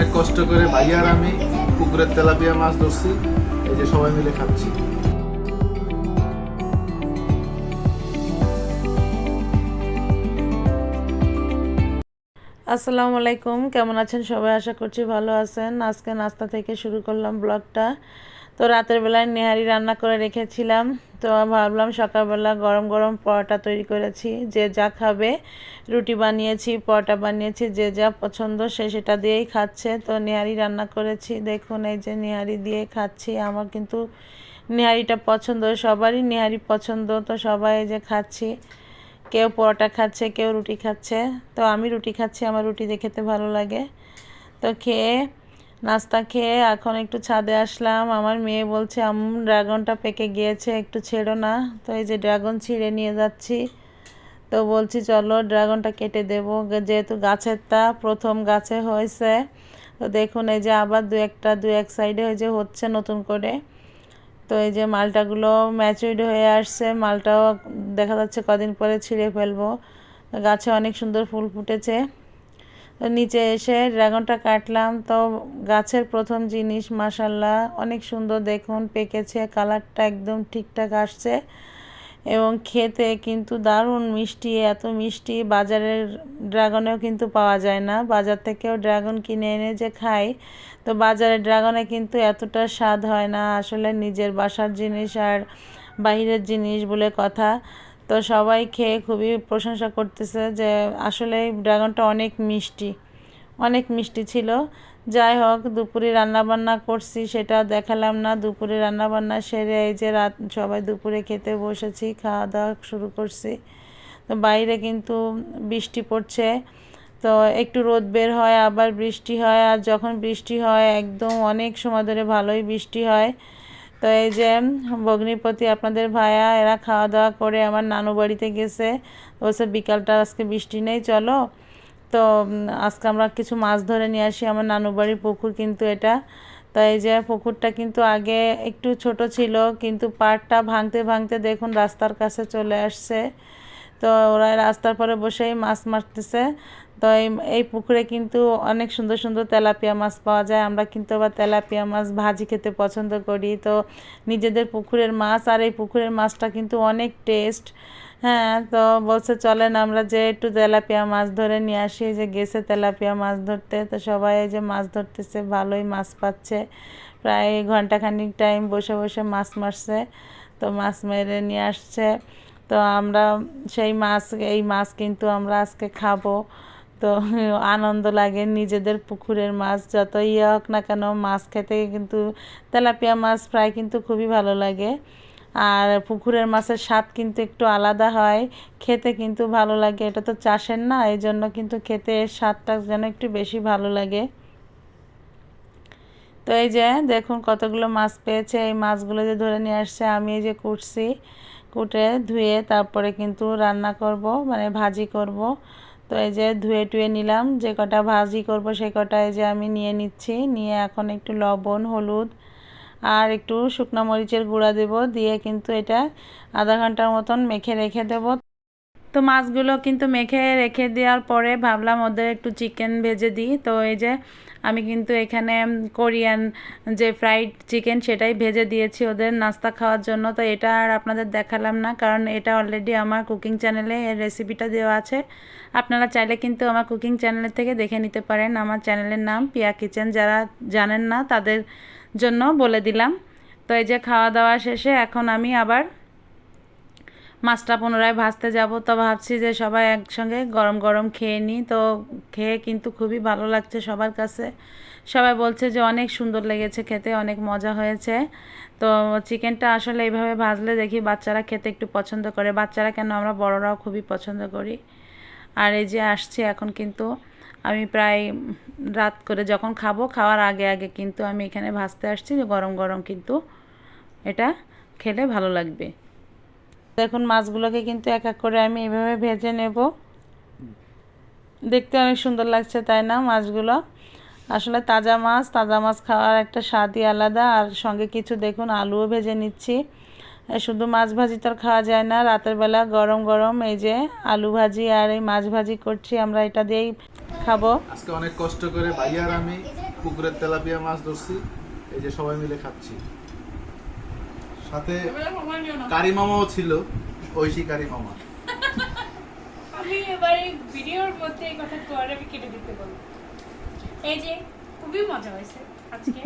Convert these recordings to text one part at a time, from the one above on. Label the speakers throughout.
Speaker 1: অনেক কষ্ট করে ভাইয়া আর আমি পুকুরের তেলাপিয়া মাছ ধরছি। এই যে সবাই মিলে খাচ্ছি।
Speaker 2: আসসালামু আলাইকুম, কেমন আছেন সবাই? আশা করছি ভালো আছেন। আজকে নাস্তা থেকে শুরু করলাম ব্লগটা। তো রাতের বেলায় নেহারি রান্না করে রেখেছিলাম। তো ভাবলাম সকালবেলা গরম গরম পরোটা তৈরি করেছি, যে যা খাবে। রুটি বানিয়েছি, পরোটা বানিয়েছি, যে যা পছন্দ সে সেটা দিয়েই খাচ্ছে। তো নেহারি রান্না করেছি। দেখুন, এই যে নেহারি দিয়ে খাচ্ছি। আমার কিন্তু নেহারিটা পছন্দ, সবারই নেহারি পছন্দ। তো সবাই এই যে খাচ্ছি। কেউ পরোটা খাচ্ছে, কেউ রুটি খাচ্ছে। তো আমি রুটি খাচ্ছি, আমার রুটি দেখে খেতে ভালো লাগে। তো খেয়ে নাস্তা খেয়ে এখন একটু ছাদে আসলাম। আমার মেয়ে বলছে আম ড্রাগনটা পেকে গিয়েছে, একটু ছেড়ো না। তো এই যে ড্রাগন ছিঁড়ে নিয়ে যাচ্ছি। তো বলছি, চলো, ড্রাগনটা কেটে দেবো। যেহেতু গাছের তা প্রথম গাছে হয়েছে। তো দেখুন, এই যে আবার দু একটা, দু এক সাইডে হয়ে যে হচ্ছে নতুন করে। তো এই যে মালটাগুলো ম্যাচুইড হয়ে আসছে, মালটাও দেখা যাচ্ছে কদিন পরে ছিঁড়ে ফেলব। গাছে অনেক সুন্দর ফুল ফুটেছে। নিচে এসে ড্রাগনটা কাটলাম। তো গাছের প্রথম জিনিস মাসাল্লাহ অনেক সুন্দর দেখুন, পেকেছে, কালারটা একদম ঠিকঠাক আসছে। এবং খেতে কিন্তু দারুণ মিষ্টি, এত মিষ্টি, বাজারের ড্রাগনেও কিন্তু পাওয়া যায় না। বাজার থেকেও ড্রাগন কিনে এনে যে খাই, তো বাজারের ড্রাগনে কিন্তু এতটা স্বাদ হয় না। আসলে নিজের বাসার জিনিস আর বাইরের জিনিস বলে কথা। তো সবাই খেয়ে খুবই প্রশংসা করতেছে যে আসলে ড্রাগনটা অনেক মিষ্টি অনেক মিষ্টি ছিল। যাই হোক, দুপুরে রান্নাবান্না করছি, সেটা দেখালাম না। দুপুরে রান্নাবান্না সেরে এই যে রাত, সবাই দুপুরে খেতে বসেছি খাওয়া দাওয়া শুরু করছি। তো বাইরে কিন্তু বৃষ্টি পড়ছে, তো একটু রোদ বের হয়, আবার বৃষ্টি হয়। আর যখন বৃষ্টি হয়, একদম অনেক সময় ধরে ভালোই বৃষ্টি হয়। তো এই যে ভগ্নিপতি, আপনাদের ভায়া এরা খাওয়া দাওয়া করে আমার নানু বাড়িতে গেছে। বলছে বিকালটা, আজকে বৃষ্টি নেই, চলো। তো আজকে আমরা কিছু মাছ ধরে নিয়ে আসি আমার নানু বাড়ির পুকুর কিন্তু এটা। তো এই যে পুকুরটা কিন্তু আগে একটু ছোট ছিল, কিন্তু পাড়টা ভাঙতে ভাঙতে দেখুন রাস্তার কাছে চলে আসছে। তো ওরা রাস্তার পরে বসেই মাছ মারতেছে। তো এই এই পুকুরে কিন্তু অনেক সুন্দর সুন্দর তেলাপিয়া মাছ পাওয়া যায়। আমরা কিন্তু আবার তেলাপিয়া মাছ ভাজি খেতে পছন্দ করি। তো নিজেদের পুকুরের মাছ আর এই পুকুরের মাছটা কিন্তু অনেক টেস্ট। হ্যাঁ তো বলছে চলেন আমরা যে একটু তেলাপিয়া মাছ ধরে নিয়ে আসি। যে গেছে তেলাপিয়া মাছ ধরতে। তো সবাই যে মাছ ধরতেছে, ভালোই মাছ পাচ্ছে। প্রায় ঘন্টাখানিক টাইম বসে বসে মাছ মারছে। তো মাছ মেরে নিয়ে আসছে। তো আমরা সেই মাছ, এই মাছ কিন্তু আমরা আজকে খাব। তো আনন্দ লাগে নিজেদের পুকুরের মাছ, যত ইয়ে হোক না কেন মাছ খেতে কিন্তু তেলাপিয়া মাছ ফ্রাই কিন্তু খুবই ভালো লাগে। আর পুকুরের মাছের স্বাদ কিন্তু একটু আলাদা হয়, খেতে কিন্তু ভালো লাগে। এটা তো চাষের না, এই জন্য কিন্তু খেতে স্বাদটা যেন একটু বেশি ভালো লাগে। তো এই যে দেখুন কতগুলো মাছ পেয়েছে, এই মাছগুলো যে ধরে নিয়ে আসছে, আমি এই যে কুটছি। কুটে, ধুয়ে তারপরে কিন্তু রান্না করব মানে ভাজি করব। তো এই যে ধুয়ে টুয়ে নিলাম, যে কটা ভাজি করব সে কটা এই যে আমি নিয়ে নিচ্ছি। নিয়ে এখন একটু লবণ, হলুদ আর একটু শুকনো মরিচের গুঁড়া দেব। দিয়ে কিন্তু এটা আধা ঘণ্টার মতন মেখে রেখে দেব। তো মাছগুলো কিন্তু মেখে রেখে দেওয়ার পরে ভাবলাম ওদের একটু চিকেন ভেজে দিই। তো এই যে আমি কিন্তু এখানে কোরিয়ান যে ফ্রাইড চিকেন সেটাই ভেজে দিয়েছি ওদের নাস্তা খাওয়ার জন্য। তো এটা আর আপনাদের দেখালাম না, কারণ এটা অলরেডি আমার কুকিং চ্যানেলে এর রেসিপিটা দেওয়া আছে। আপনারা চাইলে কিন্তু আমার কুকিং চ্যানেলের থেকে দেখে নিতে পারেন। আমার চ্যানেলের নাম পিয়া কিচেন। যারা জানেন না তাদের জন্য বলে দিলাম। তো এই যে খাওয়া দাওয়া শেষে এখন আমি আবার মাছটা পুনরায় ভাজতে যাব। তো ভাবছি যে সবাই একসঙ্গে গরম গরম খেয়ে নিই তো খেয়ে কিন্তু খুবই ভালো লাগছে সবার কাছে। সবাই বলছে যে অনেক সুন্দর লেগেছে খেতে, অনেক মজা হয়েছে। তো চিকেনটা আসলে এইভাবে ভাজলে দেখি বাচ্চারা খেতে একটু পছন্দ করে। বাচ্চারা কেন, আমরা বড়রাও খুবই পছন্দ করি। আর এই যে আসছে এখন কিন্তু আমি প্রায় রাত করে যখন খাব, খাওয়ার আগে আগে কিন্তু আমি এখানে ভাজতে আসছি যে গরম গরম কিন্তু এটা খেলে ভালো লাগবে। দেখুন মাছগুলোকে কিন্তু এক এক করে আমি এভাবে ভেজে নেব। দেখতে অনেক সুন্দর লাগছে, তাই না, মাছগুলো? আসলে তাজা মাছ তাজা মাছ খাওয়ার একটা স্বাদই আলাদা। আর সঙ্গে কিছু দেখুন, আলুও ভেজে নিচ্ছি। শুধু মাছ ভাজি তো খাওয়া যায় না, রাতের বেলা গরম গরম এই যে আলু ভাজি আর এই মাছ ভাজি করছি, আমরা এটা দিয়েই খাব।
Speaker 1: আজকে অনেক কষ্ট করে ভাইয়া আর আমি পুকুরের তেলাপিয়া মাছ ধরছি, এই যে সবাই মিলে খাচ্ছি। সাথে কারি মামাও ছিল ঐশী কারি মামা।
Speaker 3: আমি এবারে ভিডিওর মধ্যে এই কথা তো আর আমি কেটে দিতে বলব। এই যে খুবই মজা হয়েছে আজকে।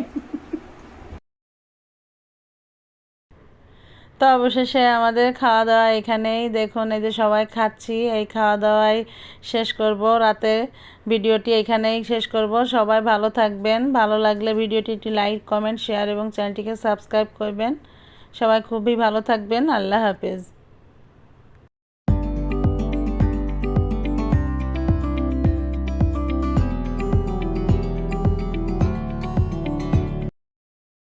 Speaker 2: তো অবশেষে আমাদের খাওয়া দাওয়া এখানেই। দেখুন এই যে সবাই খাচ্ছি এই খাওয়া দাওয়াই শেষ করব। রাতে ভিডিওটি এখানেই শেষ করব। সবাই ভালো থাকবেন। ভালো লাগলে ভিডিওটি একটি লাইক কমেন্ট শেয়ার এবং চ্যানেলটিকে সাবস্ক্রাইব করবেন। সবাই খুবই ভালো থাকবেন আল্লাহ হাফেজ।